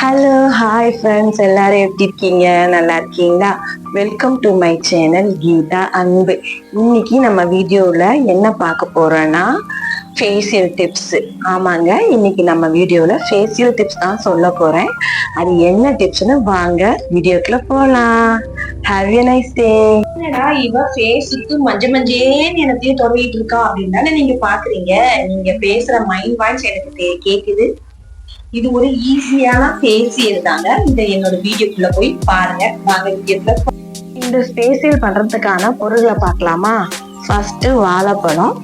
Hello hi friends எல்லாரும் எப்படி இருக்கீங்க? நல்லா இருக்கீங்களா? Welcome to my channel Geetha Anbu. இன்னைக்கு நம்ம வீடியோவில் என்ன பார்க்க போறோம்னா ஃபேஷியல் டிப்ஸ் ஆமாங்க இன்னைக்கு நம்ம வீடியோவில் ஃபேஷியல் டிப்ஸ் தான் சொல்ல போறேன். அது என்ன டிப்ஸ்னு வாங்க வீடியோக்குள்ள போகலாம் ஹாவ் எ நைஸ் டே என்னடா இவ ஃபேஸுக்கு மஞ்ச மஞ்சேன்னு எனத்தையும் தொடங்கிட்டு இருக்கா அப்படின்னு தானே நீங்க பாக்குறீங்க. நீங்க பேசுற மைண்ட் வாய்ஸ் எனக்கு கேக்குது. இது ஒரு ஈஸியான ஃபேஷியல் தாங்க இந்த என்னோட வீடியோக்குள்ள போய் பாருங்க. வாங்க வீடியோக்குள்ள இந்த ஃபேஷியல் பண்றதுக்கான பொருளை பார்க்கலாமா? ஃபர்ஸ்ட் வாழைப்பழம்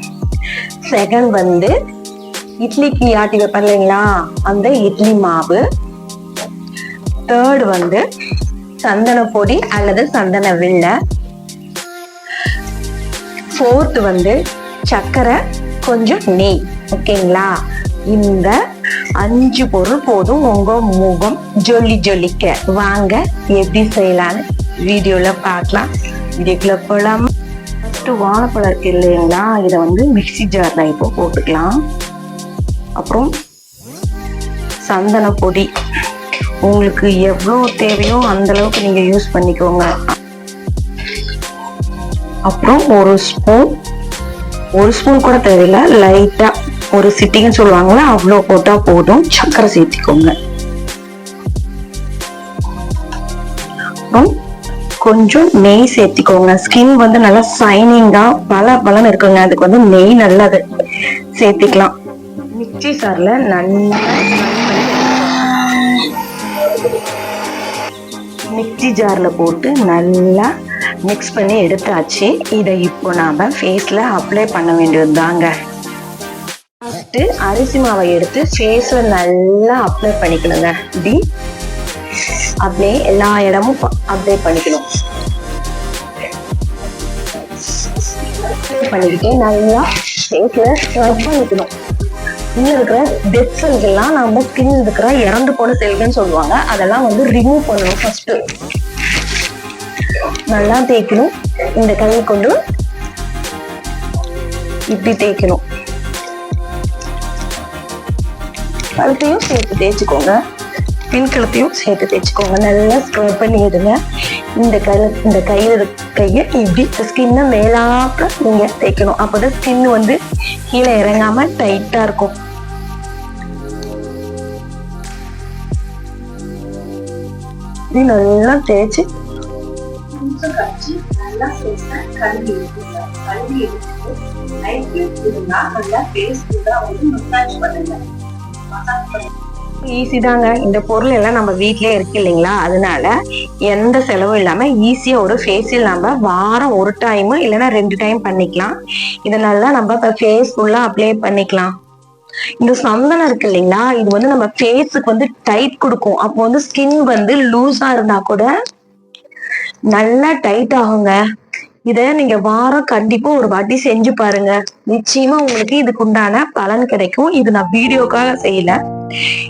செகண்ட் வந்து இட்லிக்கு ஆட்டி வைப்பேன் இல்லைங்களா? அந்த இட்லி மாவு. தேர்ட் வந்து சந்தன பொடி அல்லது சந்தன வெள்ளை ஃபோர்த் வந்து சர்க்கரை கொஞ்சம் நெய். ஓகேங்களா இந்த அஞ்சு பொருள் போதும். உங்க முகம் ஜொல்லி ஜொலிக்க. வாங்க எப்படி செய்யலான்னு வீடியோல பார்க்கலாம். வீடியோக்குள்ள போலாம். ஃபர்ஸ்ட் வாழைப்பழம் இருக்கு இல்லைங்களா? இதை வந்து மிக்சி ஜார்ல இப்போ போட்டுக்கலாம். அப்புறம் சந்தன பொடி. உங்களுக்கு எவ்வளோ தேவையோ அந்த அளவுக்கு நீங்க யூஸ் பண்ணிக்கோங்க. அப்புறம் ஒரு ஸ்பூன் ஒரு ஸ்பூன் கூட தேவையில்லை லைட்டா ஒரு சிட்டிங்கன்னு சொல்லுவாங்களா அவ்வளோ போட்டா போதும். சர்க்கரை சேர்த்திக்கோங்க. அப்புறம் கொஞ்சம் நெய் சேர்த்திக்கோங்க. ஸ்கின் வந்து நல்லா சைனிங்கா பல பலன்னு இருக்குங்க. அதுக்கு வந்து நெய் நல்லது சேர்த்திக்கலாம். மிக்சி சார்ல நல்லா மிக்சி ஜார்ல போட்டு நல்லா மிக்ஸ் பண்ணி எடுத்தாச்சு. இதை இப்போ நாம ஃபேஸ்ல அப்ளை பண்ண வேண்டியது தாங்க ஃபஸ்ட்டு அரிசி மாவை எடுத்து ஃபேஸ்ல நல்லா அப்ளை பண்ணிக்கணுங்க. இப்படி அப்படியே எல்லா இடமும் அப்ளை பண்ணிக்கணும். பண்ணிக்கிட்டே நல்லா ஃபேஸில் ஸ்க்ரப் பண்ணிக்கணும். உள்ள இருக்கிற டெத் செல்கள்லாம் நம்ம ஸ்கின் இருக்கிற இறந்து போன செல்கள்னு சொல்லுவாங்க. அதெல்லாம் வந்து ரிமூவ் பண்ணணும் ஃபஸ்ட்டு நல்லா தேய்க்கணும். இந்த கையை கொண்டு இப்படி தேய்க்கணும். கழுத்தையும் சேர்த்து தேய்ச்சிக்கோங்க. பின்கழுத்தையும் சேர்த்து தேய்ச்சிக்கோங்க. நல்லா ஸ்க்ரப் பண்ணிடுங்க இந்த கழு இந்த கையில் கையை இப்படி ஸ்கின்னை மேலாக்க நீங்கள் தேய்க்கணும். அப்போதான் ஸ்கின் வந்து கீழே இறங்காமல் டைட்டாக இருக்கும். நல்லா தேய்ச்சி நல்லா கழுவி எடுத்துட்டு நல்லா ஃபேஸ் கூட வந்து மசாஜ் பண்ணுங்க ஈஸி தாங்க. இந்த பொருள் எல்லாம் நம்ம வீட்லயே இருக்கு இல்லைங்களா? அதனால எந்த செலவும் இல்லாம ஈஸியா ஒரு ஃபேஷியல் நம்ம வாரம் ஒரு டைம் இல்லைன்னா ரெண்டு டைம் பண்ணிக்கலாம். இதனால நம்ம ஃபேஸ் ஃபுல்லா அப்ளை பண்ணிக்கலாம். இந்த சந்தனம் இருக்கு இல்லைங்களா? இது வந்து நம்ம ஃபேஸுக்கு வந்து டைட் கொடுக்கும். அப்போ வந்து ஸ்கின் வந்து லூஸா இருந்தா கூட நல்லா டைட் ஆகுங்க. இத நீங்க வாரம் கண்டிப்பா ஒரு வாட்டி செஞ்சு பாருங்க. நிச்சயமா உங்களுக்கு இதுக்கு உண்டான பலன் கிடைக்கும். இது நான் வீடியோக்காக செய்யல.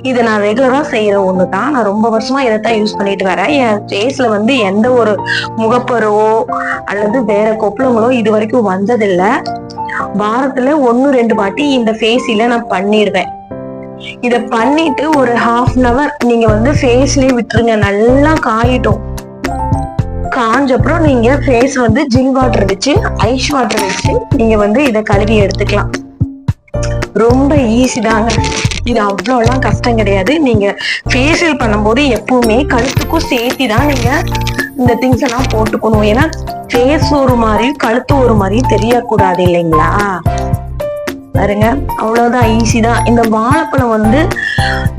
இது நான் ரெகுலரா செய்யற ஒண்ணுதான். நான் ரொம்ப வருஷமா இதைத்தான் யூஸ் பண்ணிட்டு வரேன். என் ஃபேஸ்ல வந்து எந்த ஒரு முகப்பருவோ அல்லது வேற கொப்பளங்களோ இது வரைக்கும் வந்ததில்ல. வாரத்துல ஒன்னு ரெண்டு வாட்டி இந்த ஃபேஸில நான் பண்ணிடுவேன். இத பண்ணிட்டு ஒரு ஹாஃப் அன் அவர் நீங்க வந்து ஃபேஸ்லயே விட்டுருங்க. நல்லா காயிட்டும். காஞ்ச அப்புறம் நீங்க ஃபேஸ் வந்து ஜில் வாட்டர் வச்சு ஐஸ் வாட்டர் வச்சு நீங்க வந்து இத கழுவி எடுத்துக்கலாம். ரொம்ப ஈஸி தாங்க. இது அவ்வளோலாம் கஷ்டம் கிடையாது. நீங்க ஃபேஷியல் பண்ணும்போது எப்பவுமே கழுத்துக்கும் சேர்த்தி தான் நீங்க இந்த திங்ஸ் எல்லாம் போட்டுக்கணும். ஏன்னா ஃபேஸ் ஒரு மாதிரி கழுத்து ஒரு மாதிரி தெரியக்கூடாது இல்லைங்களா? பாருங்க அவ்வளவுதான் ஈஸி தான். இந்த வாழைப்பழம் வந்து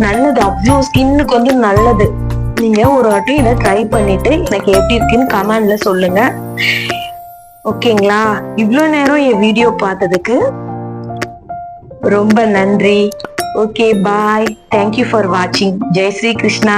நல்லது. அவ்வளோ ஸ்கின்னுக்கு வந்து நல்லது. நீங்க ஒரு வாட்டி இதை ட்ரை பண்ணிட்டு எனக்கு எப்படி இருக்குன்னு கமெண்ட்ல சொல்லுங்க. ஓகேங்களா இவ்வளோ நேரம் என் வீடியோ பார்த்ததுக்கு ரொம்ப நன்றி. ஓகே பாய் தேங்க்யூ ஃபார் வாட்சிங் ஜெய் ஸ்ரீ கிருஷ்ணா.